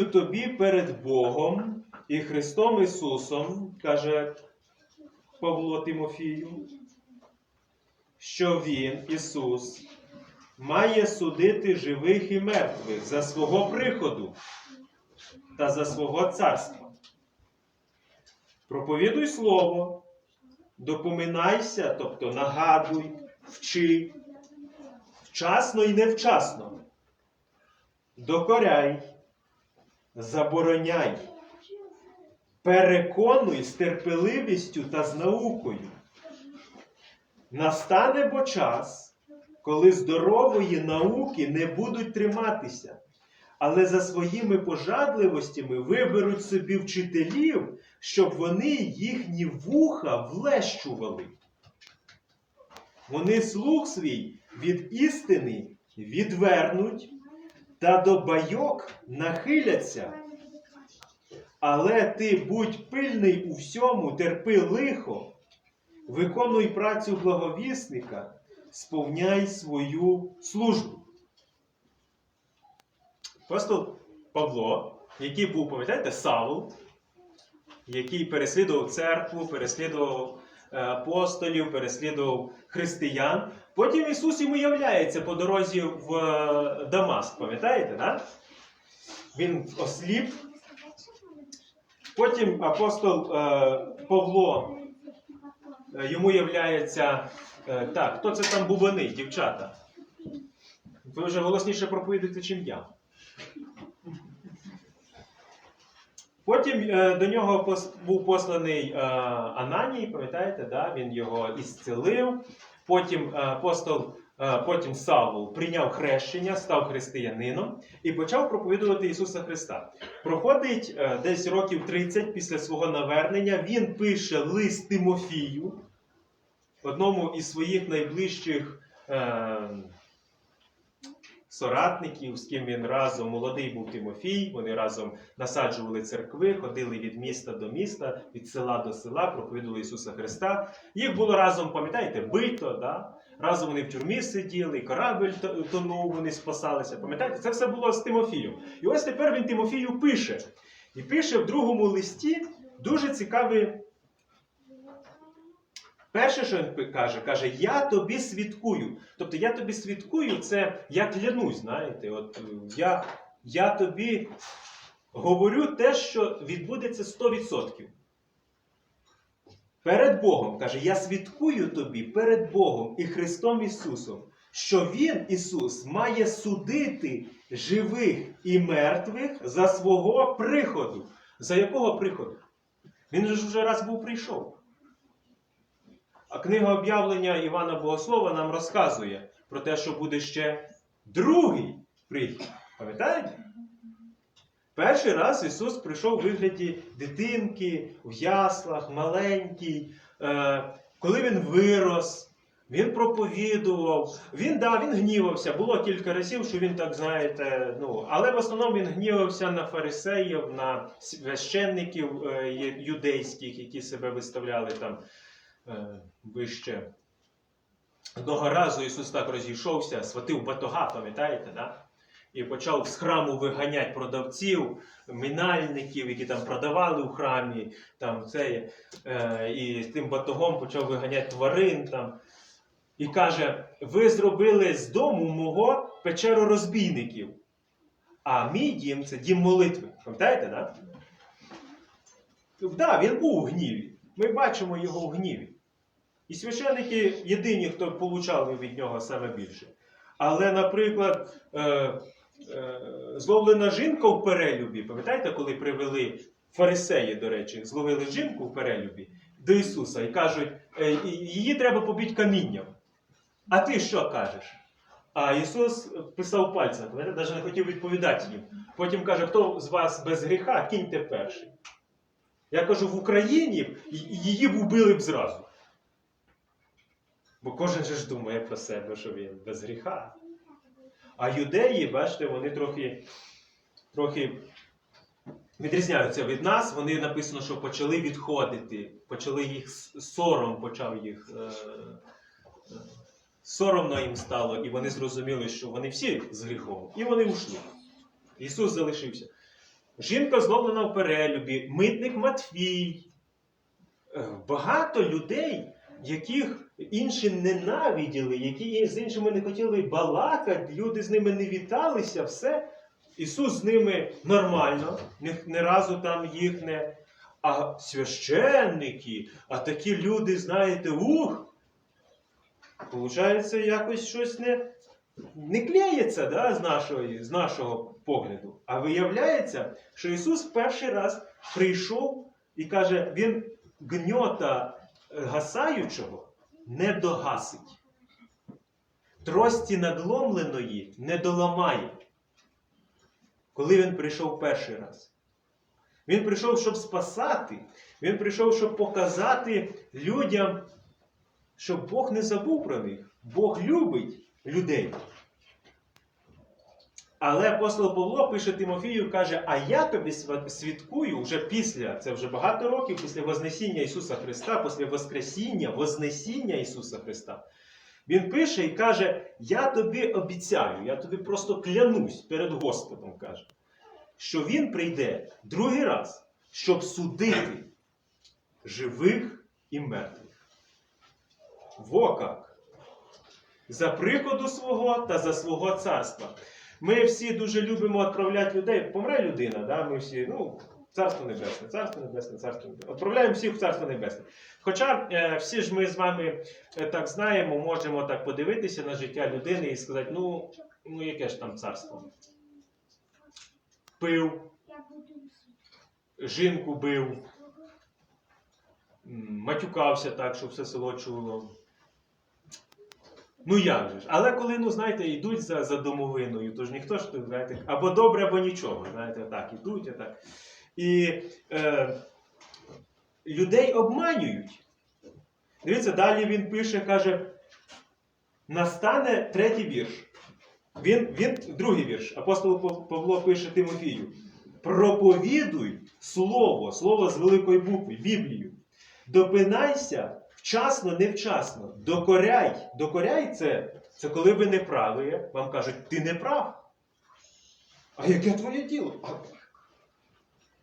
Свідкую тобі перед Богом і Христом Ісусом, каже Павло Тимофію, що Він, Ісус, має судити живих і мертвих за свого приходу та за свого царства. Проповідуй слово, допоминайся, тобто нагадуй, вчи, вчасно і невчасно. Докоряй, забороняй, переконуй з терпеливістю та з наукою. Настане бо час, коли здорової науки не будуть триматися, але за своїми пожадливостями виберуть собі вчителів, щоб вони їхні вуха влещували. Вони слух свій від істини відвернуть та до байок нахиляться. Але ти будь пильний у всьому, терпи лихо, виконуй працю благовісника, сповняй свою службу. Апостол Павло, який був, пам'ятаєте, Савл, який переслідував церкву, переслідував е, апостолів, переслідував християн. Потім Ісус йому являється по дорозі в е, Дамаск, пам'ятаєте, да? Він осліп. Потім апостол е, Павло е, йому являється. Так, хто це там бубани, дівчата? Ви вже голосніше проповідуєте, чим я. Потім до нього був посланий Ананій, пам'ятаєте, да? він його ісцелив. Потім е, апостол, е, потім Савл прийняв хрещення, став християнином і почав проповідувати Ісуса Христа. Проходить е, десь років 30 після свого навернення. Він пише лист Тимофію, одному із своїх найближчих. Соратників, з ким він разом молодий був Тимофій, вони разом насаджували церкви, ходили від міста до міста, від села до села, проповідували Ісуса Христа. Їх було разом, пам'ятаєте, бито, да? разом вони в тюрмі сиділи, корабель тонув, вони спасалися. Пам'ятаєте, це все було з Тимофієм. І ось тепер він Тимофію пише. І пише в другому листі дуже цікавий. Перше, що він каже, каже, я тобі свідкую. Тобто я тобі свідкую, це я клянусь, знаєте, от е, я, я тобі говорю те, що відбудеться 100%. Перед Богом, каже, я свідкую тобі перед Богом і Христом Ісусом, що Він, Ісус, має судити живих і мертвих за свого приходу. За якого приходу? Він вже раз був прийшов. А книга об'явлення Івана Богослова нам розказує про те, що буде ще другий прихід. Пам'ятаєте? Перший раз Ісус прийшов у вигляді дитинки, в яслах, маленький. Е, коли він вирос, він проповідував, він, да, він гнівався. Було кілька разів, що він так, знаєте, ну, але в основному він гнівався на фарисеїв, на священників е, юдейських, які себе виставляли там вище. Одного разу Ісус так розійшовся, схватив батога, пам'ятаєте, да? і почав з храму виганяти продавців, мінальників, які там продавали у храмі, там, це, е, і з тим батогом почав виганяти тварин. Там, і каже: ви зробили з дому мого печеру розбійників, а мій дім це дім молитви. Пам'ятаєте? Да? Так, він був у гніві. Ми бачимо його в гніві. І священники єдині, хто получали від нього саме більше. Але, наприклад, е, е, зловлена жінка в перелюбі, пам'ятаєте, коли привели фарисеї, до речі, зловили жінку в перелюбі до Ісуса і кажуть, е, її треба побити камінням. А ти що кажеш? А Ісус писав пальцем, навіть не хотів відповідати їм. Потім каже, хто з вас без гріха, кіньте перший. Я кажу, в Україні її б убили б зразу. Бо кожен же ж думає про себе, що він без гріха. А юдеї, бачите, вони трохи, трохи відрізняються від нас. Вони написано, що почали відходити, почали їх сором почав їх. Е, е, соромно їм стало, і вони зрозуміли, що вони всі з гріхом, і вони ушли. Ісус залишився. Жінка зловлена в перелюбі, митник Матвій. Е, Багато людей, яких інші ненавиділи, які з іншими не хотіли балакати, люди з ними не віталися, все. Ісус з ними нормально, ні разу там їх не. А священники, а такі люди, знаєте, ух, Получається, якось щось не, не клеїться да, з, нашої, з нашого погляду. А виявляється, що Ісус перший раз прийшов і каже, Він гньота е, гасаючого не догасить. Трості надломленої не доламає. Коли він прийшов перший раз. Він прийшов, щоб спасати. Він прийшов, щоб показати людям, що Бог не забув про них. Бог любить людей. Але апостол Павло пише Тимофію, каже, а я тобі свідкую вже після, це вже багато років, після Вознесіння Ісуса Христа, після Воскресіння, Вознесіння Ісуса Христа. Він пише і каже: Я тобі обіцяю, я тобі просто клянусь перед Господом, каже, що Він прийде другий раз, щоб судити живих і мертвих. Во как! За приходу свого та за свого царства. Ми всі дуже любимо відправляти людей. Помре людина, да? ми всі, ну, царство небесне, царство небесне, царство небесне. Відправляємо всіх в царство небесне. Хоча е, всі ж ми з вами е, так знаємо, можемо так подивитися на життя людини і сказати, ну, ну яке ж там царство? Пив, жінку бив, матюкався так, щоб все село чуло. Ну як же ж? Але коли, ну знаєте, йдуть за, за домовиною, то ж ніхто ж знаєте, або добре, або нічого. Знаєте, так, ідуть, а так. І е, людей обманюють. Дивіться, далі він пише, каже: настане третій вірш. Він, він, другий вірш. Апостол Павло пише Тимофію: проповідуй слово, слово з великої букви, Біблію. Допинайся вчасно, невчасно. Докоряй. Докоряй це, це коли ви не праві, вам кажуть, ти не прав. А яке твоє діло? А...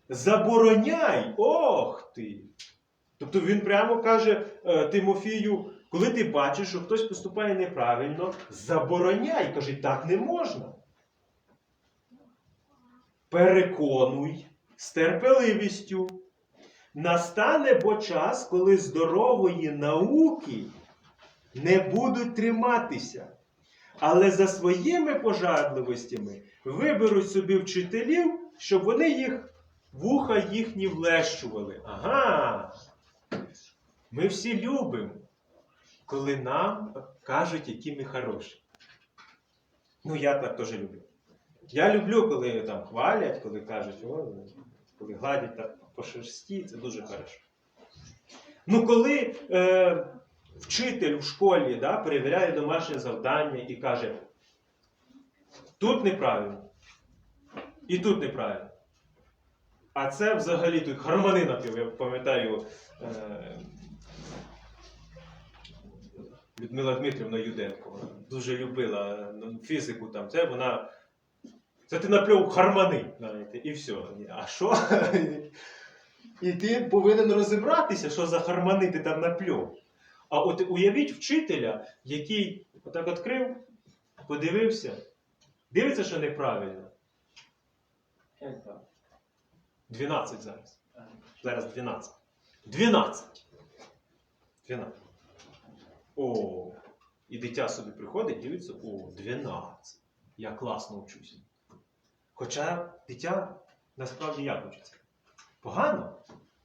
Забороняй! Ох ти! Тобто він прямо каже е, Тимофію, коли ти бачиш, що хтось поступає неправильно, забороняй. Каже, так не можна. Переконуй з терпеливістю. Настане бо час, коли здорової науки не будуть триматися, але за своїми пожадливостями виберуть собі вчителів, щоб вони їх вуха їхні влещували. Ага. Ми всі любимо, коли нам кажуть, які ми хороші. Ну, я так теж люблю. Я люблю, коли там хвалять, коли кажуть, о, коли гладять так по шерсті, це дуже хорошо. Ну, коли е, вчитель в школі да, перевіряє домашнє завдання і каже, тут неправильно, і тут неправильно. А це взагалі тут гармонина, я пам'ятаю, е, Людмила Дмитрівна Юденко дуже любила ну, фізику там. Це вона. Це ти напльов хармани, знаєте, і все. А що? І ти повинен розібратися, що за хармани ти там напльов. А от уявіть вчителя, який отак відкрив, подивився, дивиться, що неправильно. 12 зараз. Зараз 12. 12. 12. О, і дитя собі приходить, дивиться, о, 12. Я класно вчуся. Хоча дитя насправді як вчиться? Погано.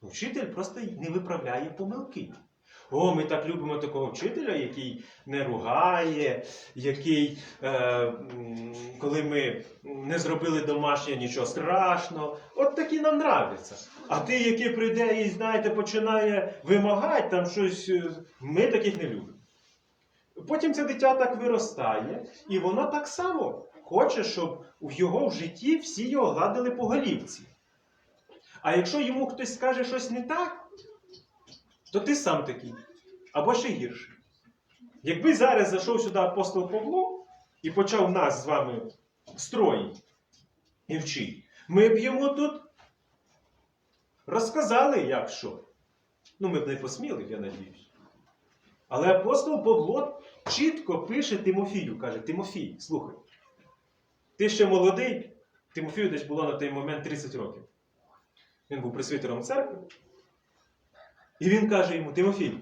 Вчитель просто не виправляє помилки. О, ми так любимо такого вчителя, який не ругає, який, е, коли ми не зробили домашнє нічого страшного. От такі нам нравляться. А ти, який прийде і, знаєте, починає вимагати там щось, е, ми таких не любимо. Потім це дитя так виростає, і воно так само хоче, щоб в його в житті всі його гладили по голівці. А якщо йому хтось скаже щось не так, то ти сам такий. Або ще гірше. Якби зараз зайшов сюди апостол Павло і почав нас з вами строїти, і вчіть. Ми б йому тут розказали, як що. Ну, ми б не посміли, я надіюсь. Але апостол Павло чітко пише Тимофію, каже: Тимофій, слухай, ти ще молодий, Тимофію десь було на той момент 30 років. Він був пресвітером церкви. І він каже йому: Тимофій,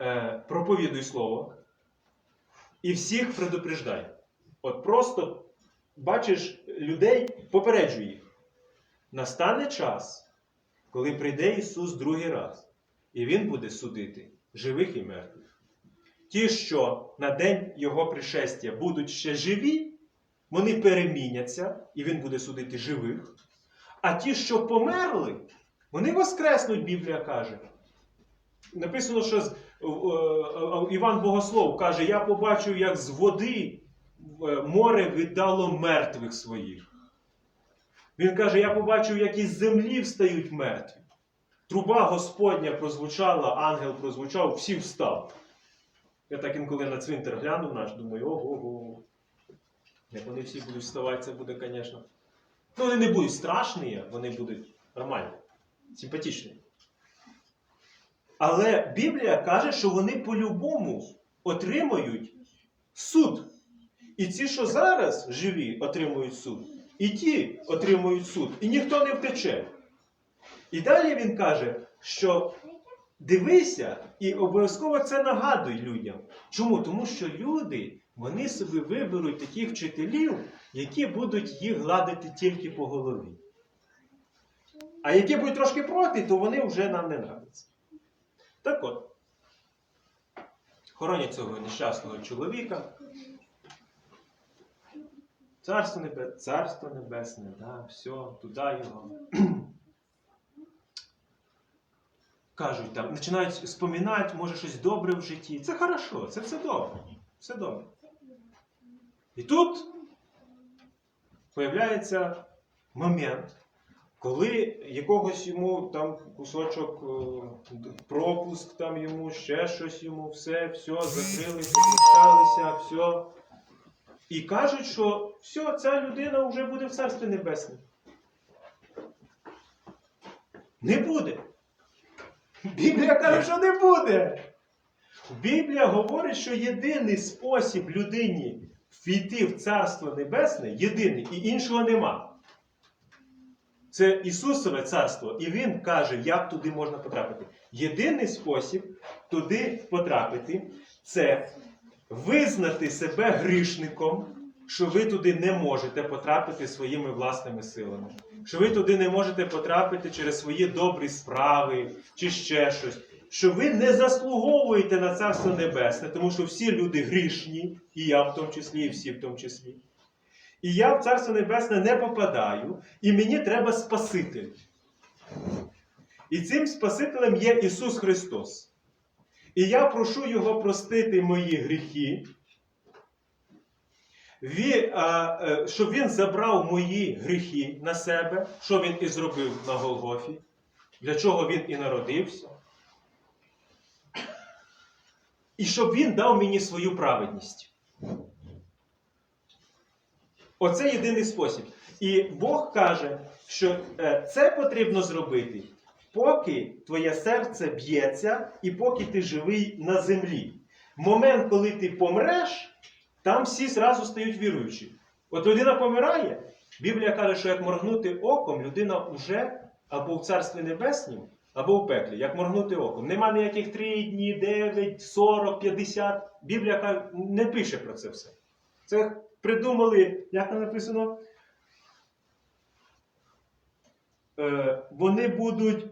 е, проповідуй слово і всіх предупреждай. От просто бачиш людей, попереджуй їх. Настане час, коли прийде Ісус другий раз, і Він буде судити живих і мертвих. Ті, що на день Його пришестя будуть ще живі, вони переміняться, і Він буде судити живих. А ті, що померли, вони воскреснуть, Біблія каже. Написано, що е, е, Іван Богослов каже: Я побачив, як з води е, море віддало мертвих своїх. Він каже: Я побачив, як із землі встають мертві. Труба Господня прозвучала, ангел прозвучав, всі встав. Я так інколи на цвинтар глянув наш, думаю, ого-го. Як вони всі будуть вставати, це буде, звісно. Ну, вони не будуть страшні, вони будуть нормальні, симпатичні. Але Біблія каже, що вони по-любому отримають суд. І ті, що зараз живі, отримують суд, і ті отримують суд, і ніхто не втече. І далі він каже, що дивися і обов'язково це нагадуй людям. Чому? Тому що люди вони собі виберуть таких вчителів, які будуть їх гладити тільки по голові. А які будуть трошки проти, то вони вже нам не нравляться. Так от, хоронять цього нещасного чоловіка. Царство небесне, царство небесне, да, все, туди його. Кажуть там, починають споминати, може, щось добре в житті. Це хорошо, це все добре. Все добре. І тут появляється момент, коли якогось йому там кусочок е, пропуск, там йому ще щось йому, все, все, закрили, попрощалися, все. І кажуть, що все, ця людина вже буде в Царстві Небесному. Не буде. Біблія каже, що не буде. Біблія говорить, що єдиний спосіб людині війти в Царство Небесне, єдиний, і іншого нема. Це Ісусове царство, і Він каже, як туди можна потрапити. Єдиний спосіб туди потрапити це визнати себе грішником, що ви туди не можете потрапити своїми власними силами. Що ви туди не можете потрапити через свої добрі справи чи ще щось. Що ви не заслуговуєте на Царство Небесне, тому що всі люди грішні, і я в тому числі, і всі в тому числі. І я в Царство Небесне не попадаю, і мені треба Спаситель. І цим Спасителем є Ісус Христос. І я прошу Його простити мої гріхи, е, щоб Він забрав мої гріхи на себе, що Він і зробив на Голгофі, для чого Він і народився. І щоб Він дав мені свою праведність. Оце єдиний спосіб. І Бог каже, що е, це потрібно зробити, поки твоє серце б'ється і поки ти живий на землі. Момент, коли ти помреш, там всі зразу стають віруючі. От людина помирає, Біблія каже, що як моргнути оком, людина вже або в Царстві Небеснім, або в пеклі, як моргнути оком. Нема ніяких 3 дні, 9, 40, 50. Біблія не пише про це все. Це придумали, як там написано? Е, вони будуть,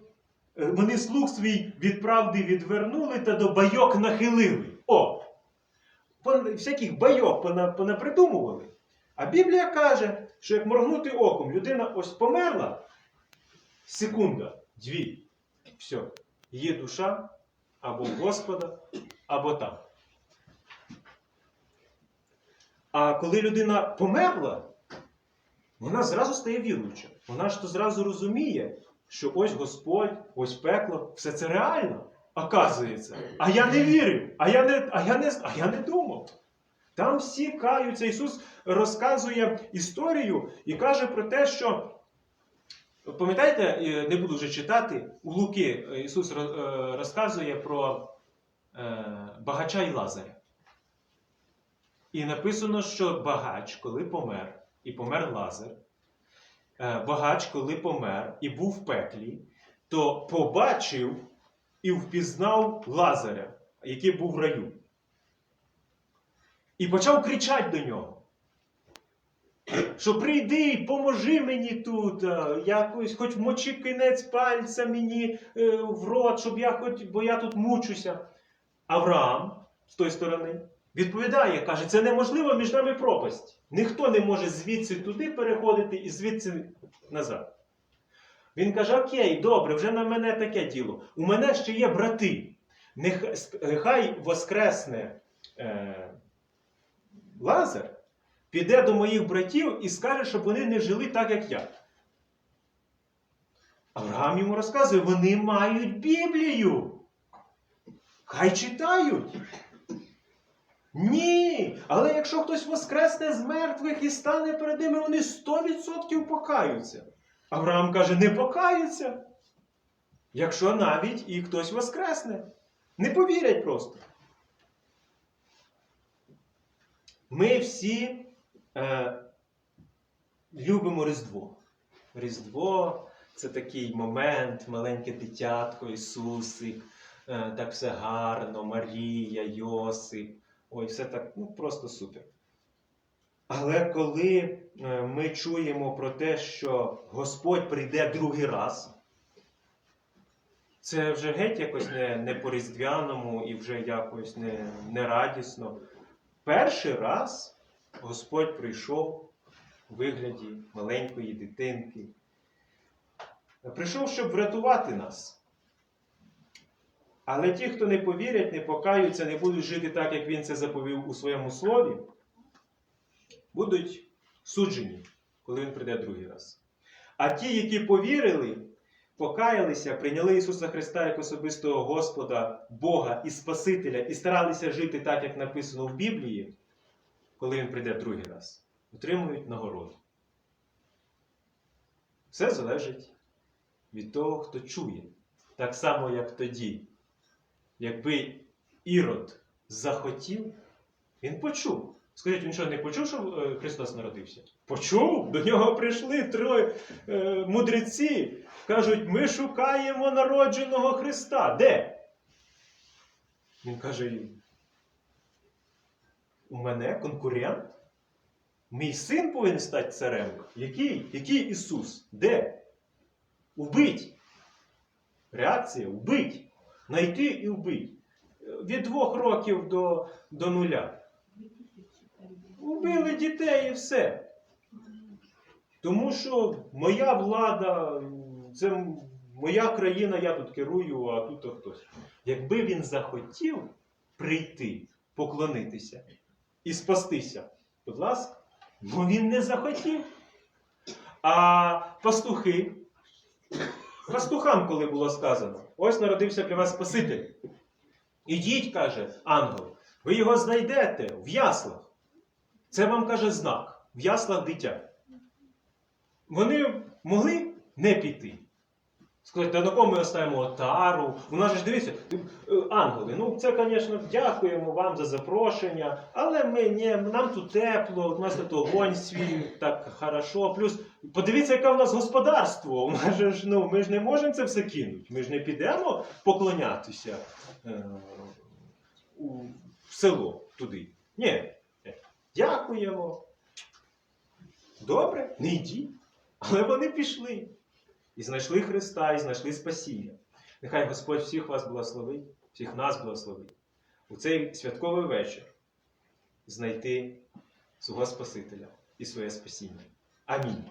е, вони слух свій від правди відвернули та до байок нахилили. О! Всяких байок пона- понапридумували. А Біблія каже, що як моргнути оком, людина ось померла, секунда, дві, все, її душа або Господа, або там. А коли людина померла, вона зразу стає віруюча. Вона ж то зразу розуміє, що ось Господь, ось пекло, все це реально, оказується. А я не вірив, а я не, а я не, а я не думав. Там всі каються. Ісус розказує історію і каже про те, що. Пам'ятаєте, е, не буду вже читати, у Луки е, Ісус е, розказує про багача і Лазаря. І написано, що багач, коли помер, і помер Лазар, багач, коли помер і був в пеклі, то побачив і впізнав Лазаря, який був в раю. І почав кричати до нього. Що прийди, поможи мені тут, е, якось, хоч вмочи кінець пальця мені е, в рот, щоб я хоч, бо я тут мучуся. Авраам з тої сторони відповідає, каже, це неможливо між нами пропасть. Ніхто не може звідси туди переходити і звідси назад. Він каже: Окей, добре, вже на мене таке діло. У мене ще є брати. Нехай воскресне е, Лазар піде до моїх братів і скаже, щоб вони не жили так, як я. Авраам йому розказує, вони мають Біблію. Хай читають. Ні. Але якщо хтось воскресне з мертвих і стане перед ними, вони 100% покаються. Авраам каже, не покаються. Якщо навіть і хтось воскресне. Не повірять просто. Ми всі е, любимо Різдво. Різдво це такий момент, маленьке дитятко, Ісусик, е, так все гарно, Марія, Йосип. Ой, все так, ну просто супер. Але коли е, ми чуємо про те, що Господь прийде другий раз, це вже геть якось не, не по-різдвяному і вже якось не, не радісно. Перший раз Господь прийшов у вигляді маленької дитинки. Прийшов, щоб врятувати нас. Але ті, хто не повірять, не покаються, не будуть жити так, як він це заповів у своєму слові, будуть суджені, коли він прийде другий раз. А ті, які повірили, покаялися, прийняли Ісуса Христа як особистого Господа, Бога і Спасителя, і старалися жити так, як написано в Біблії, коли Він прийде другий раз, отримують нагороду. Все залежить від того, хто чує. Так само, як тоді. Якби Ірод захотів, він почув. Скажіть, він що не почув, що е, Христос народився? Почув, до нього прийшли троє е, мудреці. Кажуть, ми шукаємо народженого Христа. Де? Він каже. У мене конкурент? Мій син повинен стати царем. Який? Який Ісус? Де? Убить. Реакція вбить. Найти і вбить. Від двох років до, до нуля. Убили дітей і все. Тому що моя влада, це моя країна, я тут керую, а тут хтось. Якби він захотів прийти, поклонитися і спастися, будь ласка, ну він не захотів. А пастухи, пастухам, коли було сказано, ось народився для вас Спаситель. Ідіть, каже ангел, ви його знайдете в яслах. Це вам каже знак в яслах дитя. Вони могли не піти. Та на кому ми оставимо тару? У нас ж дивіться, е, ангели, ну це, звісно, дякуємо вам за запрошення, але ми ні, нам тут тепло, у нас тут огонь свій, так хорошо. Плюс подивіться, яке у нас господарство. Нас ж, ну, ми ж не можемо це все кинути. Ми ж не підемо поклонятися е, у, в село туди. Ні. Дякуємо. Добре, не йдіть. Але вони пішли. І знайшли Христа, і знайшли спасіння. Нехай Господь всіх вас благословить, всіх нас благословить. У цей святковий вечір знайти свого Спасителя і своє спасіння. Амінь.